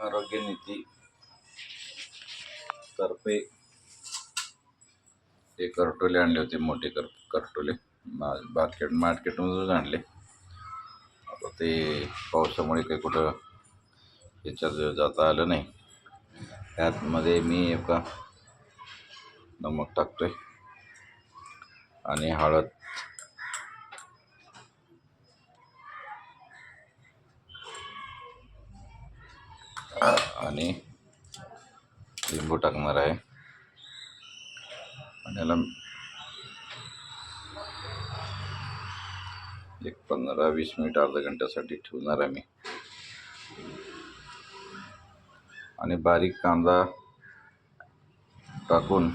आरोग्य नीती तर्फे ते करटोले आणले होते मोठे कर करटोले. मा- मार्केट मार्केटमधूनच आणले. आता ते पावसामुळे काही कुठं याच्यात जाता आलं नाही. त्यातमध्ये मी एका नमक टाकतोय. आणि हळद आणि लिंबू टाकणार आहे. आणि याला एक पंधरा वीस मिनिट अर्धा घंट्यासाठी ठेवणार आहे मी. आणि बारीक कांदा टाकून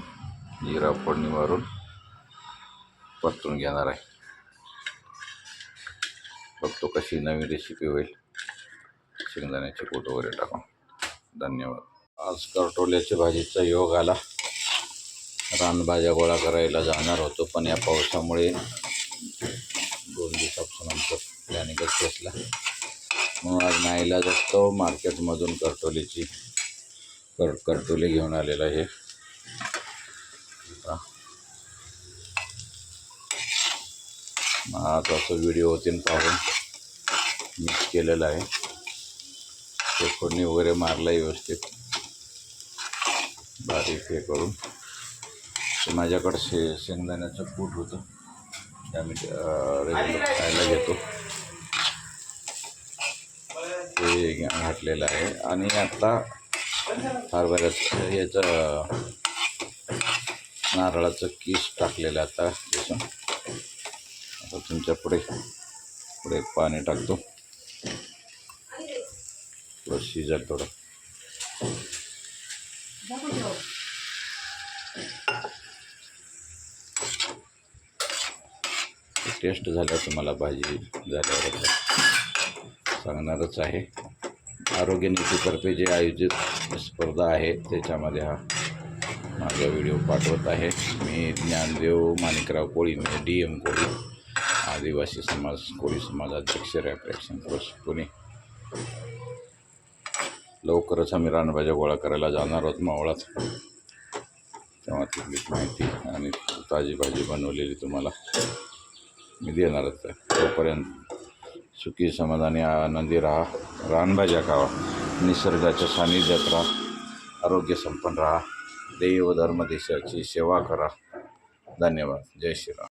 जिरा फोडणी मारून परतून घेणार आहे. बघतो कशी नवीन रेसिपी होईल. शेंगदाण्याचे कूट वगैरे टाकून. धन्यवाद. आज करटोल्याच्या भाजीचा योग आला. रानभाज्या गोळा करायला जाणार होतो पण या पावसामुळे दोन दिवसापासून आमचं प्लॅनिंगच बसला. म्हणून आज नाईला जातो. मार्केटमधून करटोलीची कर करटोली घेऊन आलेला आहे. आता मग आज असं व्हिडिओ होतीन पाहून मिक्स केलेला आहे. ते फोडणी वगैरे मारला व्यवस्थित. बारीक हे करून. ते माझ्याकडे शे शेंगदाण्याचं कूट होतं. ते आम्ही रेग्युलर खायला घेतो. ते घातलेलं आहे. आणि आता हरभऱ्याचं याचं नारळाचं किस टाकलेलं आता. जसं आता तुमच्यापुढे पुढे पाणी टाकतो. थोडं शिजल थोडं टेस्ट झाल्या तुम्हाला भाजी झाल्यावर सांगणारच आहे. आरोग्य नीतीतर्फे जे आयोजित स्पर्धा आहे त्याच्यामध्ये हा माझा व्हिडिओ पाठवत आहे. मी ज्ञानदेव माणिकराव कोळी म्हणजे डी एम कोळी आदिवासी समाज कोळी समाज अध्यक्ष रॅप्रेक्शन पुणे. लवकरच आम्ही रानभाज्या गोळा करायला जाणार आहोत मावळात. तेव्हा तिथली माहिती आणि ताजी भाजी बनवलेली तुम्हाला मी देणारच आहे. तोपर्यंत सुखी समाधानी आनंदी राहा. रानभाज्या खावा. निसर्गाच्या सानिध्यात राहा. आरोग्य संपन्न राहा. देव धर्म देशाची सेवा करा. धन्यवाद. जय श्रीराम.